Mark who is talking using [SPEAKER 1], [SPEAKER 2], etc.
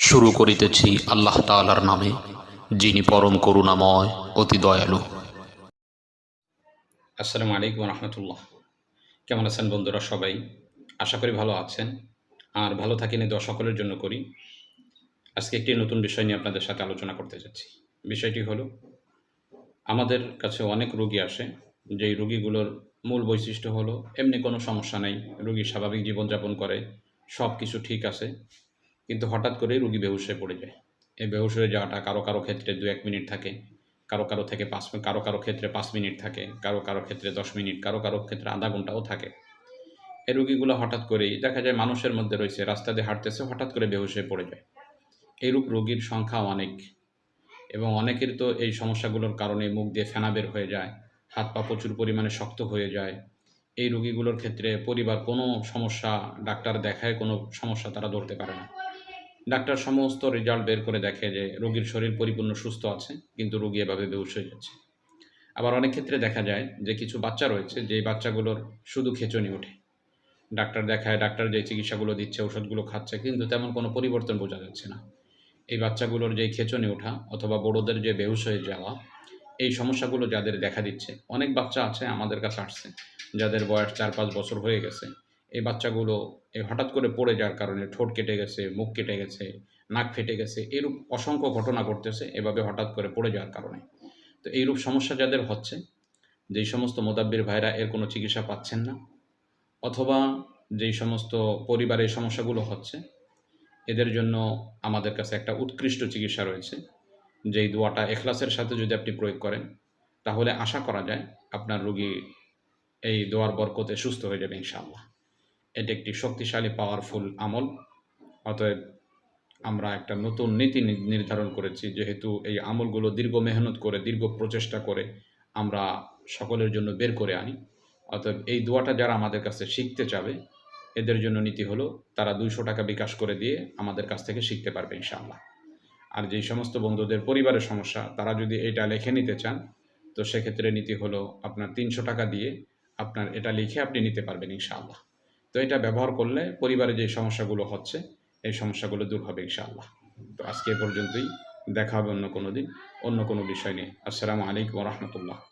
[SPEAKER 1] শুরু করিতেছি আল্লাহ তাআলার নামে, যিনি পরম করুণাময়, অতি দয়ালু।
[SPEAKER 2] আসসালামু আলাইকুম রহমতুল্লাহ। কেমন আছেন বন্ধুরা সবাই? আশা করি ভালো আছেন। আর ভালো থাকেন দোয়া সকলের জন্য করি। আজকে একটি নতুন বিষয় নিয়ে আপনাদের সাথে আলোচনা করতে যাচ্ছি। বিষয়টি হলো, আমাদের কাছে অনেক রোগী আসে, যেই রোগীগুলোর মূল বৈশিষ্ট্য হলো, এমনি কোনো সমস্যা নেই, রোগী স্বাভাবিক জীবনযাপন করে সব কিছু ঠিক আছে। কিন্তু হঠাৎ করেই রোগী বেহুশ হয়ে পড়ে যায়। এই বেহুশ হয়ে যাওয়াটা কারও কারও ক্ষেত্রে দু এক মিনিট থাকে, কারও কারও থেকে পাঁচ কারও কারও ক্ষেত্রে পাঁচ মিনিট থাকে, কারও কারও ক্ষেত্রে দশ মিনিট, কারও কারও ক্ষেত্রে আধা ঘন্টাও থাকে। এই রুগীগুলো হঠাৎ করেই দেখা যায় মানুষের মধ্যে রয়েছে, রাস্তা দিয়ে হাঁটতেছে, হঠাৎ করে বেহুশ হয়ে পড়ে যায়। এইরূপ রোগীর সংখ্যা অনেক এবং অনেকের তো এই সমস্যাগুলোর কারণে মুখ দিয়ে ফেনা বের হয়ে যায়, হাত পা প্রচুর পরিমাণে শক্ত হয়ে যায়। এই রোগীগুলোর ক্ষেত্রে পরিবার কোনো সমস্যা, ডাক্তার দেখায় কোনো সমস্যা তারা ধরতে পারে না। ডাক্তার সমস্ত রেজাল্ট বের করে দেখে যে রোগীর শরীর পরিপূর্ণ সুস্থ আছে, কিন্তু রোগী এভাবে বেহুশ হয়ে যাচ্ছে। আবার অনেক ক্ষেত্রে দেখা যায় যে কিছু বাচ্চা রয়েছে যে বাচ্চাগুলোর শুধু খেচনি ওঠে। ডাক্তার দেখায়, ডাক্তার যে চিকিৎসাগুলো দিচ্ছে, ওষুধগুলো খাচ্ছে, কিন্তু তেমন কোনো পরিবর্তন বোঝা যাচ্ছে না। এই বাচ্চাগুলোর যে খেচনি ওঠা অথবা বড়োদের যে বেহুশ হয়ে যাওয়া, এই সমস্যাগুলো যাদের দেখা দিচ্ছে, অনেক বাচ্চা আছে আমাদের কাছে আসছে, যাদের বয়স চার পাঁচ বছর হয়ে গেছে। এই বাচ্চাগুলো হঠাৎ করে পড়ে যাওয়ার কারণে ঠোঁট কেটে গেছে, মুখ কেটে গেছে, নাক ফেটে গেছে, এরূপ অসংখ্য ঘটনা ঘটতেছে এভাবে হঠাৎ করে পড়ে যাওয়ার কারণে। তো এইরূপ সমস্যা যাদের হচ্ছে, যেই সমস্ত মোদাব্বির ভাইরা এর কোনো চিকিৎসা পাচ্ছেন না, অথবা যেই সমস্ত পরিবারে সমস্যাগুলো হচ্ছে, এদের জন্য আমাদের কাছে একটা উৎকৃষ্ট চিকিৎসা রয়েছে। যেই দোয়াটা এখলাসের সাথে যদি আপনি প্রয়োগ করেন, তাহলে আশা করা যায় আপনার রোগী এই দোয়ার বরকতে সুস্থ হয়ে যাবে ইনশাআল্লাহ। এটি একটি শক্তিশালী পাওয়ারফুল আমল। অতএব আমরা একটা নতুন নীতি নির্ধারণ করেছি, যেহেতু এই আমলগুলো দীর্ঘ মেহনত করে, দীর্ঘ প্রচেষ্টা করে আমরা সকলের জন্য বের করে আনি। অতএব এই দোয়াটা যারা আমাদের কাছে শিখতে চাবে, এদের জন্য নীতি হলো, তারা দুইশো টাকা বিকাশ করে দিয়ে আমাদের কাছ থেকে শিখতে পারবে ইনশাআল্লাহ। আর যেই সমস্ত বন্ধুদের পরিবারের সমস্যা, তারা যদি এটা লিখে নিতে চান, তো সেক্ষেত্রে নীতি হলো আপনার তিনশো টাকা দিয়ে আপনার এটা লিখে আপনি নিতে পারবেন ইনশাআল্লাহ। তো এটা ব্যবহার করলে পরিবারে যে সমস্যাগুলো হচ্ছে, এই সমস্যাগুলো দূর হবে ইনশাআল্লাহ। তো আজকে পর্যন্তই, দেখা হবে অন্য কোনো দিন, অন্য কোনো বিষয় নিয়ে। আসসালামু আলাইকুম রহমতুল্লাহ।